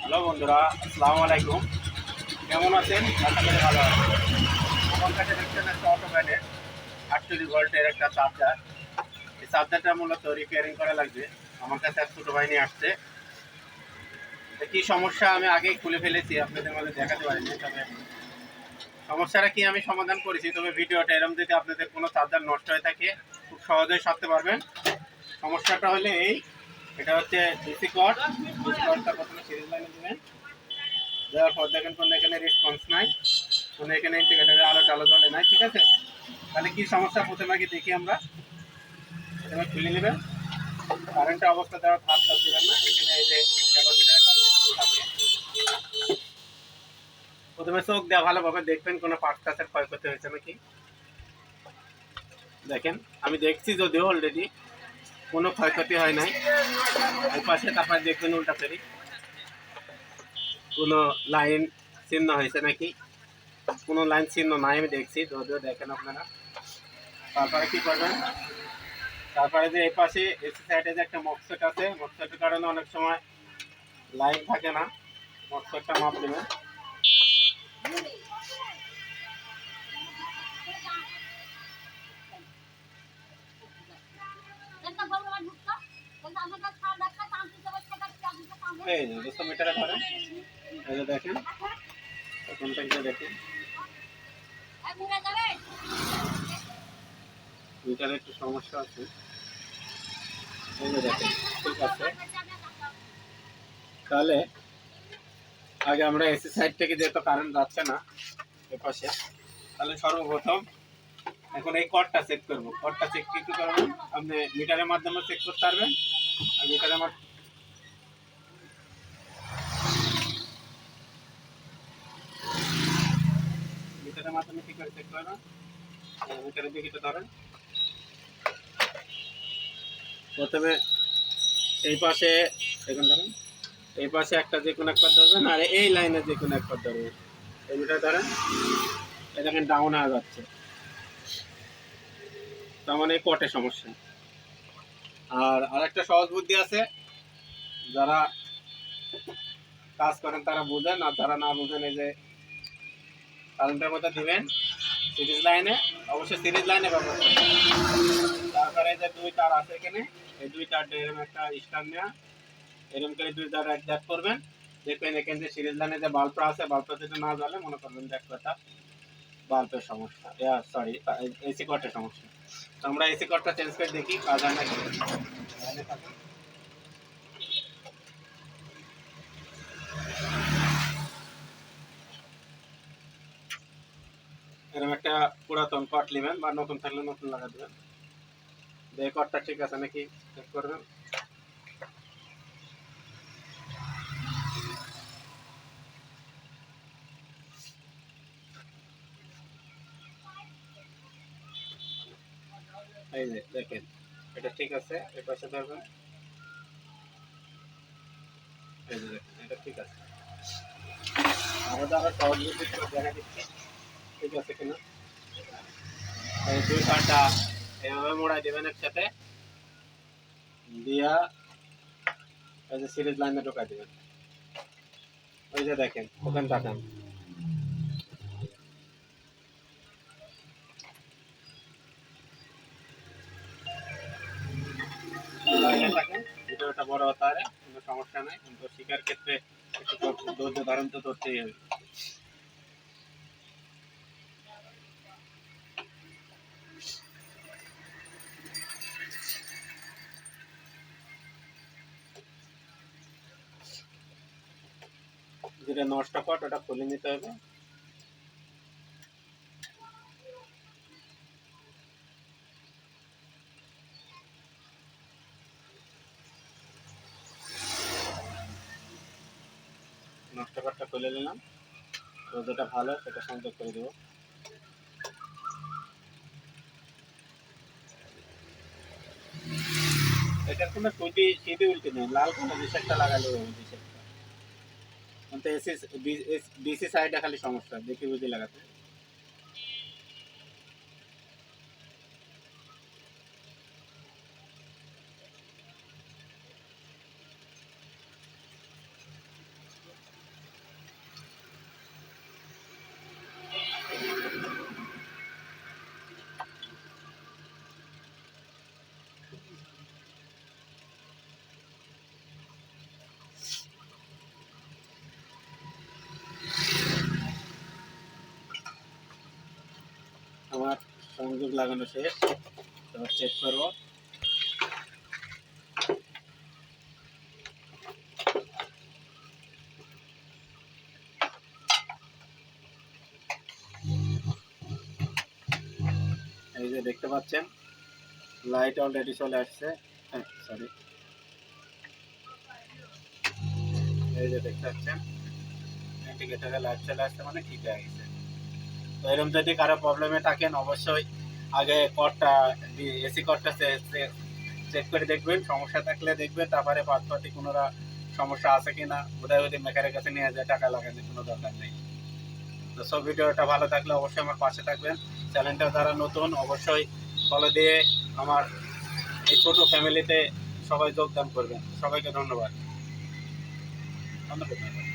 Hello বন্ধুরা, আসসালামু আলাইকুম। কেমন আছেন? আশা করি ভালো আছেন। আমার কাছে দেখছেন একটা অটো আটচল্লিশ ভোল্টের একটা চার্জার এই চার্জারটা মূলত রিপেয়ারিং করা লাগবে। আমার কাছে এক ছোটো নিয়ে আসছে। কী সমস্যা আমি আগেই খুলে ফেলেছি, আপনাদের মধ্যে দেখাতে পারিনি, তবে সমস্যাটা কি আমি সমাধান করেছি, তবে ভিডিওটা এরকম যদি আপনাদের কোনো চার্জার নষ্ট হয়ে থাকে, খুব সহজেই সারতে পারবেন। সমস্যাটা হলে এই এটা হচ্ছে ডিসি কট ডিসি কটটা প্রথমে সিরিজ লাইনে দেবেন। দেওয়ার পর দেখেন কোনো এখানে রেসপন্স নাই, কোনো এখানে ইন্ডিকেটারে আলো টালো জ্বলে নাই, ঠিক আছে? তাহলে কি সমস্যা? প্রথমে আগে দেখি আমরা। প্রথমে খুলে নেবেন। কারেন্টের অবস্থা দেওয়ার হাত টাত দেবেন না। এখানে এই যে প্রথমে চোখ দেওয়া ভালোভাবে দেখবেন কোনো পার্ট টাচের ক্ষয়ক্ষতি হয়েছে নাকি। দেখেন, আমি দেখছি যদিও অলরেডি কোনো ক্ষয়ক্ষতি হয় নাই। এই পাশে তারপরে দেখবেন উল্টা ফেরি কোনো লাইন চিহ্ন হয়েছে নাকি? কোনো লাইন চিহ্ন নাই, আমি দেখছি, যদিও দেখেন আপনারা। তারপরে কি করবেন? তারপরে যে এই পাশে এসি সাইডে যে একটা মকসেট আছে মকসেটের কারণে অনেক সময় লাইন থাকে না। মকসেটটা মাপ দেবেন। এই যে দুশো মিটারে ধরেন এই দেখেন এখন দেখেন। মিটারে একটু সমস্যা আছে। এই দেখেন, ঠিক আছে। তাহলে, আগে আমরা এসি সাইড থেকে যেহেতু কারেন্ট যাচ্ছে না এ পাশে তাহলে সর্বপ্রথম এখন এই কটটা চেক করব। কটটা চেক কি করবেন? আপনি মিটারের মাধ্যমে চেক করতে পারবেন, আর মিটারের মাধ্যমে মিটারের মাধ্যমে কি করে চেক করবেন এই মিটারের দিকে প্রথমে এই পাশে এখন ধরেন, এই পাশে একটা যে কোনো একবার ধরবেন, আর এই লাইনে যে কোনো একবার ধরবেন। এই মিটার ধরেন, এই দেখেন ডাউন হয়ে যাচ্ছে। তার মানে কটে সমস্যা আর আরেকটা সহজ বুদ্ধি আছে, যারা কাজ করেন তারা বুঝেন, আর যারা না বুঝেন, এই যে কারেন্টের মধ্যে দিবেন। সিরিজ লাইনে, অবশ্যই সিরিজ লাইনে ব্যবহার করবেন। তারপরে যে দুই তার আছে এখানে, এই দুই তার এরকম একটা স্ট্যান্ড নেওয়া এরকম করে দুই তার জাত করবেন। দেখবেন এখানে যে সিরিজ লাইনে যে বাল্বটা আছে, বাল্বটা যদি না জ্বলে, মনে করবেন যে একটা বাল্বের সমস্যা। সরি এসি কটের সমস্যা। আমরা এসি কটটা চেঞ্জ করে দেখি, কাজ হয় নাকি। এরকম একটা পুরাতন কট নেবেন বা নতুন থাকলে নতুন লাগা দেবেন এই কটটা ঠিক আছে, নাকি? চেক করবেন। এই যে, দেখেন, এটা ঠিক আছে, এই পাশে ধরবেন। এই যে, দেখেন, এটা ঠিক আছে। আমাদের আবার সহজ দেখা দিচ্ছি ঠিক আছে কিনা দুই কাঠটা এভাবে মোড়াই দেবেন একসাথে। দিয়া এই যে সিরিজ লাইনে ঢোকাই দেবেন। ওই যে দেখেন, ওখানে ভিডিওটা বড় হতে পারে, কোনো সমস্যা নাই। কিন্তু শিকার ক্ষেত্রে একটু ধৈর্য ধারণ তো ধরতেই হবে। যেটা নষ্ট কট ওটা খুলে নিতে হবে। নষ্ট কটটা খুলে নিলাম। তো যেটা ভালো, সেটা সংযোগ করে দেবো। এটা কোনো টুটি সিঁড়ি উল্টে নেই, লাল কোনো ডিসেক্টটা লাগালে হবে কিন্তু এসি ডিসি সাইডে খালি সমস্যা দেখি বুঝি লাগাতে সংযোগ লাগানো শেষ। এবার চেক করব। এই যে দেখতে পাচ্ছেন লাইট অলরেডি চলে আসছে। সরি এই যে দেখতে পাচ্ছেন ইন্ডিকেটারে লাইট চলে আসছে মানে ঠিক হয়ে গেছে। তো এরকম যদি কারও প্রবলেমে থাকেন, অবশ্যই আগে কটটা এসি কটটা চেক করে দেখবেন, সমস্যা থাকলে দেখবেন, তারপরে পাঁচপাতি কোনো সমস্যা আছে কি না বোধহয় মেকারের কাছে নিয়ে যায়, টাকা লাগানোর কোনো দরকার নেই। তো সব ভিডিওটা ভালো থাকলে অবশ্যই আমার পাশে থাকবেন। চ্যানেলটা যারা নতুন, অবশ্যই ফলো দিয়ে আমার এই ছোটো ফ্যামিলিতে সবাই যোগদান করবেন। সবাইকে ধন্যবাদ। ধন্যবাদ।